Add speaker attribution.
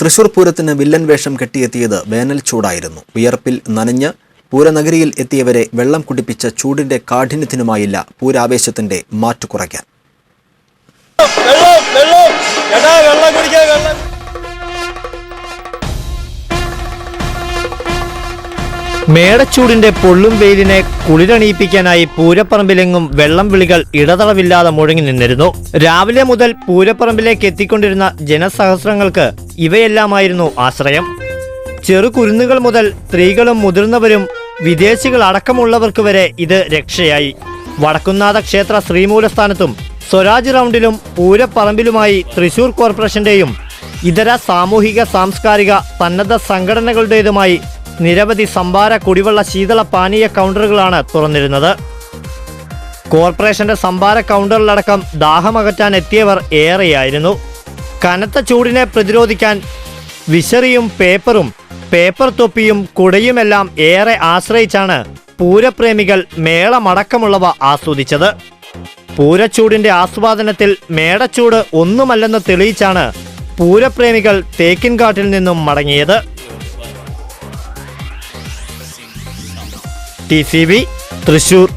Speaker 1: തൃശൂർ പൂരത്തിന് വില്ലൻ വേഷം കെട്ടിയെത്തിയത് വേനൽ ചൂടായിരുന്നു. വിയർപ്പിൽ നനഞ്ഞ് പൂരനഗരിയിൽ എത്തിയവരെ വെള്ളം കുടിപ്പിച്ച ചൂടിന്റെ കാഠിന്യത്തിനുമായില്ല പൂരാവേശത്തിന്റെ മാറ്റു
Speaker 2: മേടച്ചൂടിന്റെ പൊള്ളും വെയിലിനെ കുളിരണിയിപ്പിക്കാനായി പൂരപ്പറമ്പിലെങ്ങും വെള്ളം വിളികൾ ഇടതളവില്ലാതെ മുഴങ്ങി നിന്നിരുന്നു. രാവിലെ മുതൽ പൂരപ്പറമ്പിലേക്ക് എത്തിക്കൊണ്ടിരുന്ന ജനസഹസ്രങ്ങൾക്ക് ഇവയെല്ലാമായിരുന്നു ആശ്രയം. ചെറുകുരുന്നുകൾ മുതൽ സ്ത്രീകളും മുതിർന്നവരും വിദേശികൾ അടക്കമുള്ളവർക്ക് വരെ ഇത് രക്ഷയായി. വടക്കുന്നാഥ ക്ഷേത്ര ശ്രീമൂലസ്ഥാനത്തും സ്വരാജ് റൗണ്ടിലും പൂരപ്പറമ്പിലുമായി തൃശൂർ കോർപ്പറേഷന്റെയും ഇതര സാമൂഹിക സാംസ്കാരിക സന്നദ്ധ സംഘടനകളുടേതുമായി നിരവധി സംഭാര കുടിവെള്ള ശീതള പാനീയ കൗണ്ടറുകളാണ് തുറന്നിരുന്നത്. കോർപ്പറേഷന്റെ സംഭാര കൗണ്ടറിലടക്കം ദാഹമകറ്റാൻ എത്തിയവർ ഏറെയായിരുന്നു. കനത്ത ചൂടിനെ പ്രതിരോധിക്കാൻ വിശറിയും പേപ്പറും പേപ്പർ തൊപ്പിയും കുടയുമെല്ലാം ഏറെ ആശ്രയിച്ചാണ് പൂരപ്രേമികൾ മേളമടക്കമുള്ളവ ആസ്വദിച്ചത്. പൂരച്ചൂടിന്റെ ആസ്വാദനത്തിൽ മേടച്ചൂട് ഒന്നുമല്ലെന്ന് തെളിയിച്ചാണ് പൂരപ്രേമികൾ തേക്കിൻകാട്ടിൽ നിന്നും മടങ്ങിയത്. T C B Thrissur